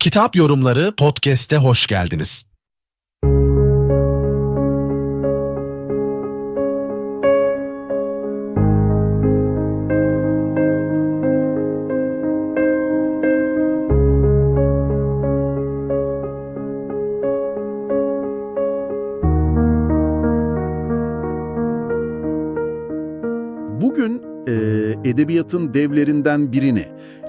Kitap Yorumları Podcast'e hoş geldiniz. Bugün e, edebiyatın devlerinden birini,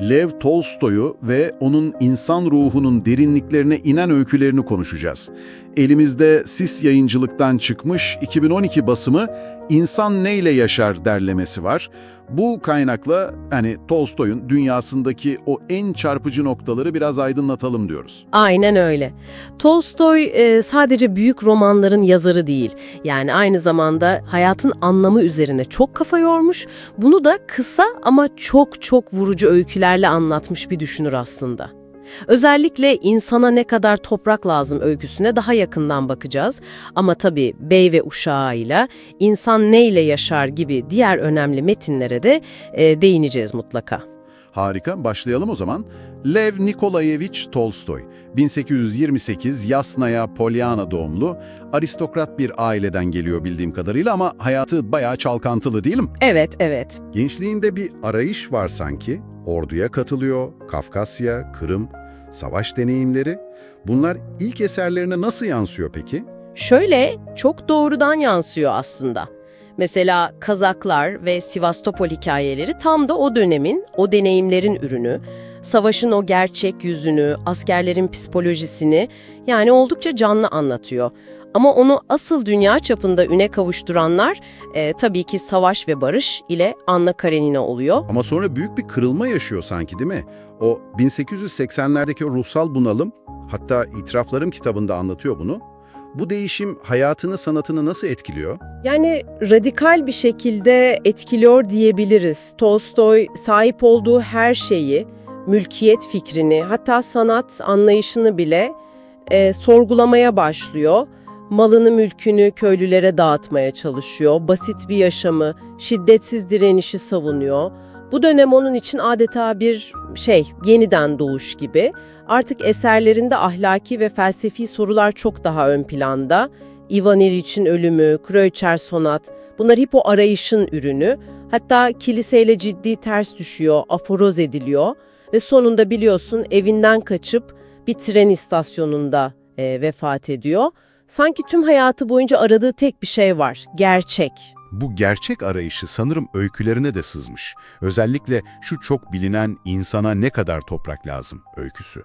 Lev Tolstoy'u ve onun insan ruhunun derinliklerine inen öykülerini konuşacağız. Elimizde Sis yayıncılıktan çıkmış 2012 basımı İnsan Neyle Yaşar derlemesi var. Bu kaynakla hani Tolstoy'un dünyasındaki o en çarpıcı noktaları biraz aydınlatalım diyoruz. Aynen öyle. Tolstoy e, sadece büyük romanların yazarı değil. Yani aynı zamanda hayatın anlamı üzerine çok kafa yormuş. Bunu da kısa ama çok çok vurucu öykülerle anlatmış bir düşünür aslında. Özellikle insana ne kadar toprak lazım öyküsüne daha yakından bakacağız. Ama tabii Bey ve Uşağı'yla insan neyle yaşar gibi diğer önemli metinlere de e, değineceğiz mutlaka. Harika, başlayalım o zaman. Lev Nikolayevich Tolstoy, 1828 Yasnaya Polyana doğumlu, aristokrat bir aileden geliyor bildiğim kadarıyla ama hayatı bayağı çalkantılı değil mi? Evet, evet. Gençliğinde bir arayış var sanki. Orduya katılıyor, Kafkasya, Kırım, savaş deneyimleri. Bunlar ilk eserlerine nasıl yansıyor peki? Şöyle çok doğrudan yansıyor aslında. Mesela Kazaklar ve Sivastopol hikayeleri tam da o dönemin, o deneyimlerin ürünü. Savaşın o gerçek yüzünü, askerlerin psikolojisini yani oldukça canlı anlatıyor. Ama onu asıl dünya çapında üne kavuşturanlar e, tabii ki Savaş ve Barış ile Anna Karenina oluyor. Ama sonra büyük bir kırılma yaşıyor sanki değil mi? O 1880'lerdeki o ruhsal bunalım, hatta İtiraflarım kitabında anlatıyor bunu. Bu değişim hayatını, sanatını nasıl etkiliyor? Yani radikal bir şekilde etkiliyor diyebiliriz. Tolstoy sahip olduğu her şeyi, mülkiyet fikrini, hatta sanat anlayışını bile e, sorgulamaya başlıyor. Malını, mülkünü köylülere dağıtmaya çalışıyor. Basit bir yaşamı, şiddetsiz direnişi savunuyor. Bu dönem onun için adeta bir şey, yeniden doğuş gibi. Artık eserlerinde ahlaki ve felsefi sorular çok daha ön planda. Ivan İliç'in ölümü, Kreutzer Sonat, bunlar hep o arayışın ürünü. Hatta kiliseyle ciddi ters düşüyor, aforoz ediliyor ve sonunda biliyorsun evinden kaçıp bir tren istasyonunda e, vefat ediyor. Sanki tüm hayatı boyunca aradığı tek bir şey var, gerçek. Bu gerçek arayışı sanırım öykülerine de sızmış. Özellikle şu çok bilinen insana ne kadar toprak lazım öyküsü.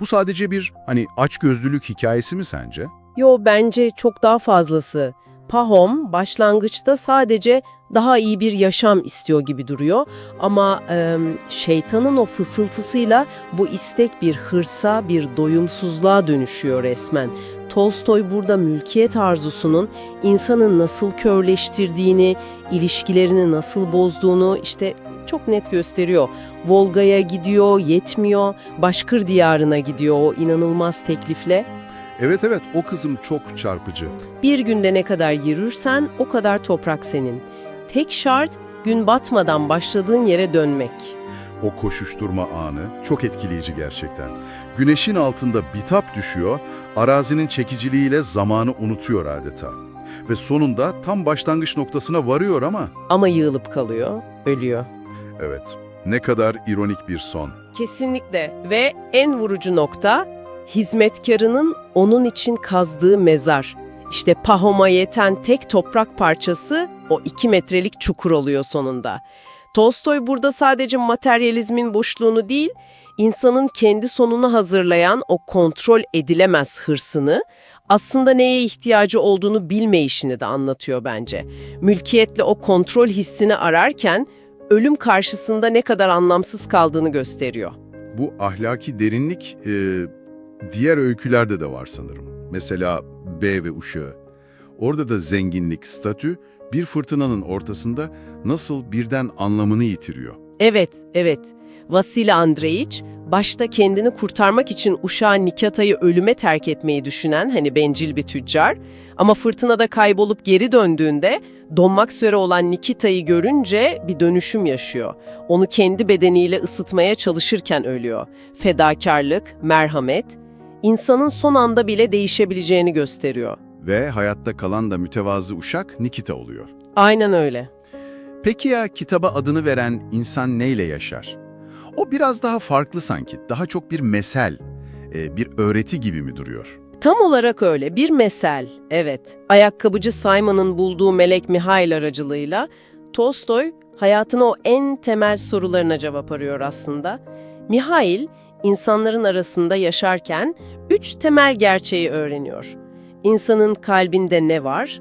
Bu sadece bir hani açgözlülük hikayesi mi sence? Yo bence çok daha fazlası. Pahom başlangıçta sadece daha iyi bir yaşam istiyor gibi duruyor ama e, şeytanın o fısıltısıyla bu istek bir hırsa, bir doyumsuzluğa dönüşüyor resmen. Tolstoy burada mülkiyet arzusunun insanı nasıl körleştirdiğini, ilişkilerini nasıl bozduğunu işte çok net gösteriyor. Volga'ya gidiyor, yetmiyor, Başkır diyarına gidiyor o inanılmaz teklifle. Evet evet o kızım çok çarpıcı. Bir günde ne kadar yürürsen o kadar toprak senin. Tek şart gün batmadan başladığın yere dönmek. O koşuşturma anı çok etkileyici gerçekten. Güneşin altında bitap düşüyor, arazinin çekiciliğiyle zamanı unutuyor adeta. Ve sonunda tam başlangıç noktasına varıyor ama... Ama yığılıp kalıyor, ölüyor. Evet, ne kadar ironik bir son. Kesinlikle ve en vurucu nokta hizmetkarının onun için kazdığı mezar. İşte Pahom'a yeten tek toprak parçası o iki metrelik çukur oluyor sonunda. Tolstoy burada sadece materyalizmin boşluğunu değil, insanın kendi sonunu hazırlayan o kontrol edilemez hırsını, aslında neye ihtiyacı olduğunu bilmeyişini de anlatıyor bence. Mülkiyetle o kontrol hissini ararken, ölüm karşısında ne kadar anlamsız kaldığını gösteriyor. Bu ahlaki derinlik e, diğer öykülerde de var sanırım. Mesela B ve Uşağı. Orada da zenginlik, statü bir fırtınanın ortasında nasıl birden anlamını yitiriyor. Evet, evet. Vasile Andreiç, başta kendini kurtarmak için uşağı Nikita'yı ölüme terk etmeyi düşünen hani bencil bir tüccar ama fırtınada kaybolup geri döndüğünde donmak üzere olan Nikita'yı görünce bir dönüşüm yaşıyor. Onu kendi bedeniyle ısıtmaya çalışırken ölüyor. Fedakarlık, merhamet, insanın son anda bile değişebileceğini gösteriyor. Ve hayatta kalan da mütevazı uşak Nikita oluyor. Aynen öyle. Peki ya kitaba adını veren insan neyle yaşar? O biraz daha farklı sanki, daha çok bir mesel, e, bir öğreti gibi mi duruyor? Tam olarak öyle. Bir mesel, evet. Ayakkabıcı Simon'ın bulduğu melek Mihail aracılığıyla Tolstoy hayatın o en temel sorularına cevap arıyor aslında. Mihail, insanların arasında yaşarken üç temel gerçeği öğreniyor. İnsanın kalbinde ne var?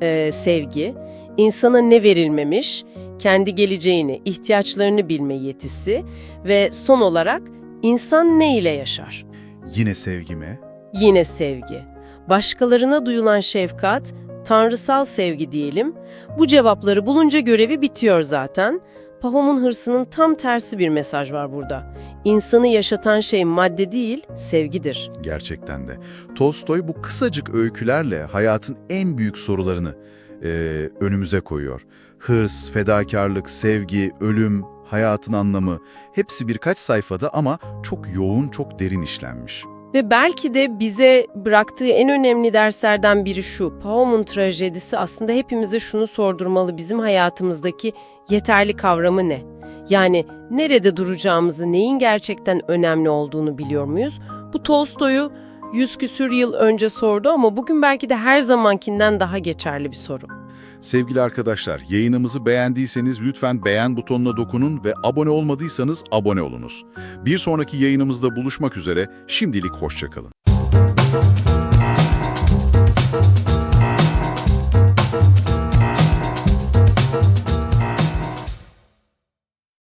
Ee, sevgi. İnsana ne verilmemiş? Kendi geleceğini, ihtiyaçlarını bilme yetisi. Ve son olarak insan ne ile yaşar? Yine sevgi mi? Yine sevgi. Başkalarına duyulan şefkat, tanrısal sevgi diyelim. Bu cevapları bulunca görevi bitiyor zaten. Pahom'un hırsının tam tersi bir mesaj var burada. İnsanı yaşatan şey madde değil, sevgidir. Gerçekten de. Tolstoy bu kısacık öykülerle hayatın en büyük sorularını e, önümüze koyuyor. Hırs, fedakarlık, sevgi, ölüm, hayatın anlamı hepsi birkaç sayfada ama çok yoğun, çok derin işlenmiş. Ve belki de bize bıraktığı en önemli derslerden biri şu. Pahom'un trajedisi aslında hepimize şunu sordurmalı. Bizim hayatımızdaki yeterli kavramı ne? Yani nerede duracağımızı, neyin gerçekten önemli olduğunu biliyor muyuz? Bu Tolstoy'u yüz küsür yıl önce sordu ama bugün belki de her zamankinden daha geçerli bir soru. Sevgili arkadaşlar, yayınımızı beğendiyseniz lütfen beğen butonuna dokunun ve abone olmadıysanız abone olunuz. Bir sonraki yayınımızda buluşmak üzere, şimdilik hoşçakalın.